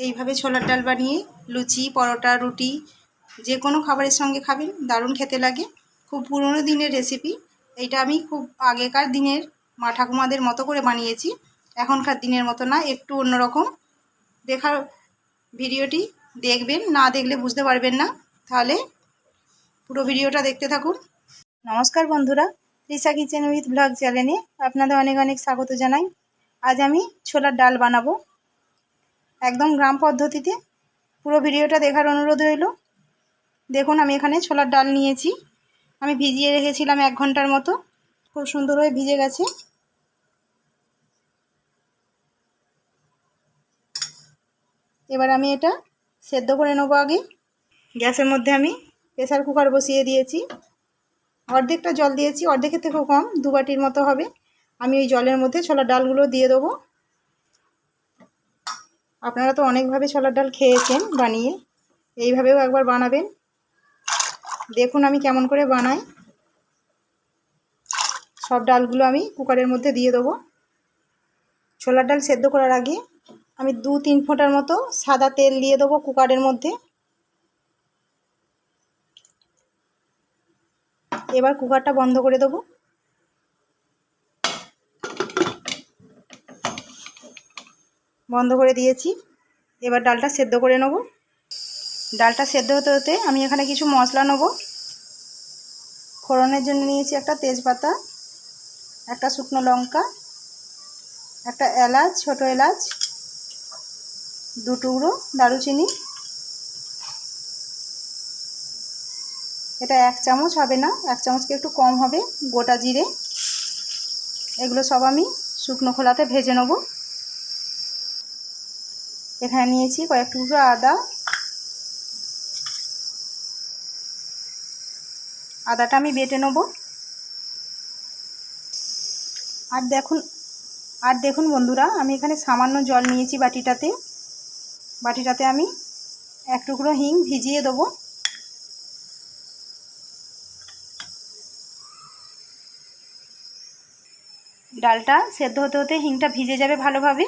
এইভাবে ছোলার ডাল বানিয়ে, লুচি, পরোটা, রুটি, যে কোনো খাবারের সঙ্গে খাবেন, দারুণ খেতে লাগে। খুব পুরনো দিনের রেসিপি এইটা আমি খুব আগেকার দিনের মা ঠাকুমাদের মতো করে বানিয়েছি। এখনকার দিনের মতো না, একটু অন্যরকম। দেখার ভিডিওটি দেখবেন, না দেখলে বুঝতে পারবেন না। তাহলে পুরো ভিডিওটা দেখতে থাকুন। নমস্কার বন্ধুরা রিসা কিচেন উইথ ব্লগ চ্যানেলে আপনাদের অনেক অনেক স্বাগত জানাই। আজ আমি ছোলার ডাল বানাবো। একদম গ্রাম পদ্ধতিতে। পুরো ভিডিওটা দেখার অনুরোধ রইল। দেখুন, আমি এখানে ছোলার ডাল নিয়েছি। আমি ভিজিয়ে রেখেছিলাম এক ঘণ্টার মতো। খুব সুন্দর হয়ে ভিজে গেছে। এবার আমি এটা সেদ্ধ করে নেব আগে। গ্যাসের মধ্যে আমি প্রেসার কুকার বসিয়ে দিয়েছি। অর্ধেকটা জল দিয়েছি। অর্ধেকের থেকেও কম, দু বাটির মতো হবে। আমি ওই জলের মধ্যে ছোলার ডালগুলো দিয়ে দেবো। আপনারা তো অনেকভাবে ছোলার ডাল খেয়েছেন বানিয়ে। এইভাবেও একবার বানাবেন। দেখুন আমি কেমন করে বানাই। সব ডালগুলো আমি কুকারের মধ্যে দিয়ে দেবো। ছোলার ডাল সেদ্ধ করার আগে আমি দু তিন ফোঁটার মতো সাদা তেল দিয়ে দেবো কুকারের মধ্যে। এবার কুকারটা বন্ধ করে দেবো। বন্ধ করে দিয়েছি। এবার ডালটা সেদ্ধ করে নেব। ডালটা সেদ্ধ হতে হতে আমি এখানে কিছু মশলা নেব। ফোড়নের জন্য নিয়েছি একটা তেজপাতা, একটা শুকনো লঙ্কা, একটা এলাচ, ছোট এলাচ দু টুকরো দারুচিনি। এটা এক চামচ হবে না, এক চামচকে একটু কম হবে, গোটা জিরে। এগুলো সব আমি শুকনো খোলাতে ভেজে নেব। এখানে নিয়েছি কয়েক টুকরো আদা। আদাটা আমি বেটে নেব। আর দেখুন আর দেখুন বন্ধুরা, আমি এখানে সামান্য জল নিয়েছি বাটিটাতে। বাটিটাতে আমি এক টুকরো হিং ভিজিয়ে দেবো। ডালটা সেদ্ধ হতে হতে হিংটা ভিজে যাবে ভালোভাবে।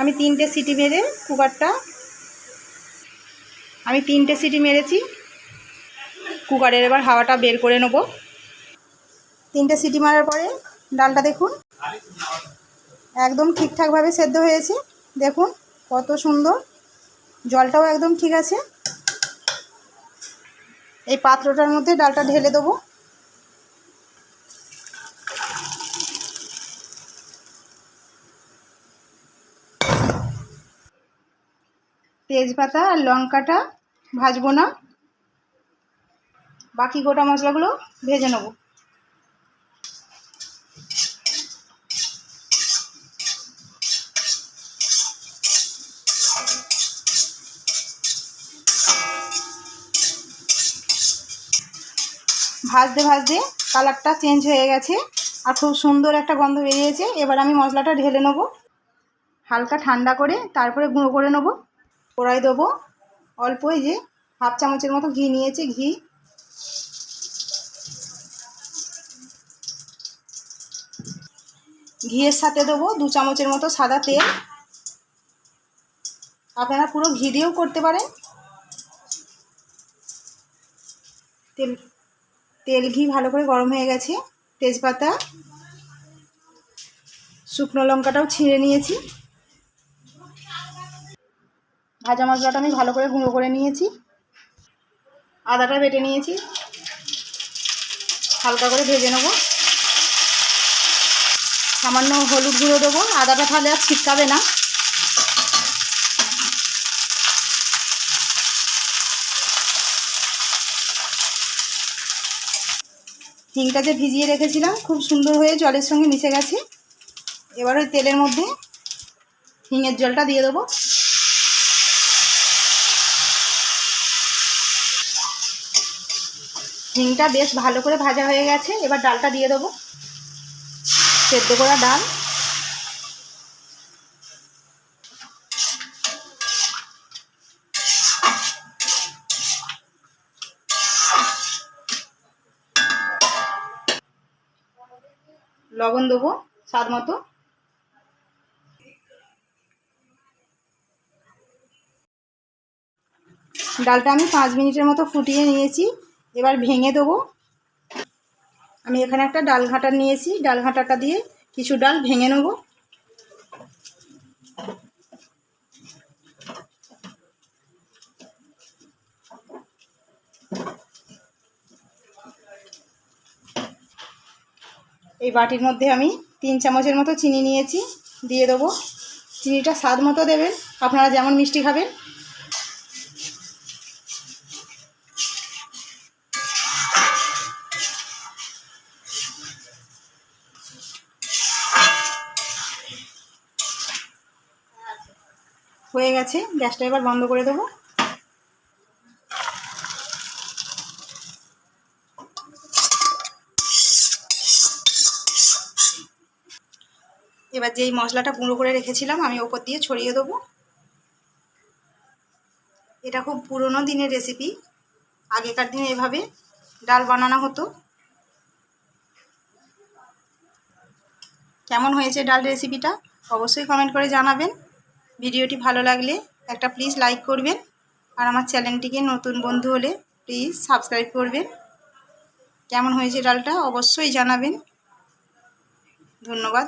আমি তিনটে সিটি মেরে কুকারটা, আমি তিনটে সিটি মেরেছি, কুকারের এবার হাওয়াটা বের করে নেব। তিনটে সিটি মারার পরে ডালটা দেখুন, একদম ঠিকঠাকভাবে সেদ্ধ হয়েছে। দেখুন কত সুন্দর, জলটাও একদম ঠিক আছে। এই পাত্রটার মধ্যে ডালটা ঢেলে দেবো। তেজপাতা আর লঙ্কাটা ভাজবো না। বাকি গোটা মশলাগুলো ভেজে নেব। ভাজতে ভাজতে কালারটা চেঞ্জ হয়ে গেছে আর খুব সুন্দর একটা গন্ধ বেরিয়েছে। এবার আমি মশলাটা ঢেলে নেব। হালকা ঠান্ডা করে তারপরে গুঁড়ো করে নেব। কড়াই দেবো। অল্প এই যে হাফ চামচের মতো ঘি নিয়েছি, ঘি। ঘিয়ের সাথে দেবো দু চামচের মতো সাদা তেল। আপনারা পুরো ঘি দিয়েও করতে পারেন। তেল তেল ঘি ভালো করে গরম হয়ে গেছে। তেজপাতা, শুকনো লঙ্কাটাও ছিঁড়ে নিয়েছি। ভাজা মশলাটা আমি ভালো করে গুঁড়ো করে নিয়েছি। আদাটা বেটে নিয়েছি। হালকা করে ভেজে নেব। সামান্য হলুদ গুঁড়ো দেবো। আদাটা তাহলে আর ছিটকাবে না। হিংটা যে ভিজিয়ে রেখেছিলাম, খুব সুন্দর হয়ে জলের সঙ্গে মিশে গেছে। এবার ওই তেলের মধ্যে হিঙের জলটা দিয়ে দেবো। হিংটা বেশ ভালো করে ভাজা হয়ে গেছে, এবার ডালটা দিয়ে দেবো। সেদ্ধ করা ডাল। লবণ দেবো স্বাদ মতো। ডালটা আমি পাঁচ মিনিটের মতো ফুটিয়ে নিয়েছি। এবার ভেঙে দেবো। আমি এখানে একটা ডাল ঘাঁটা নিয়েছি। ডাল ঘাঁটাটা দিয়ে কিছু ডাল ভেঙে নেব। এই বাটির মধ্যে আমি তিন চামচের মতো চিনি নিয়েছি। দিয়ে দেবো। চিনিটা স্বাদ মতো দেবেন। আপনারা যেমন মিষ্টি খাবেন হয়ে গেছে। গ্যাসটা এবার বন্ধ করে দেবো। এবার যেই মশলাটা গুঁড়ো করে রেখেছিলাম, আমি ওপর দিয়ে ছড়িয়ে দেবো। এটা খুব পুরনো দিনের রেসিপি আগেকার দিনে এভাবে ডাল বানানো হতো। কেমন হয়েছে ডাল রেসিপিটা অবশ্যই কমেন্ট করে জানাবেন। ভিডিওটি ভালো লাগলে একটা প্লিজ লাইক করবেন আর আমার চ্যানেলটিকে নতুন বন্ধু হলে প্লিজ সাবস্ক্রাইব করবেন। কেমন হয়েছে ডালটা অবশ্যই জানাবেন। ধন্যবাদ।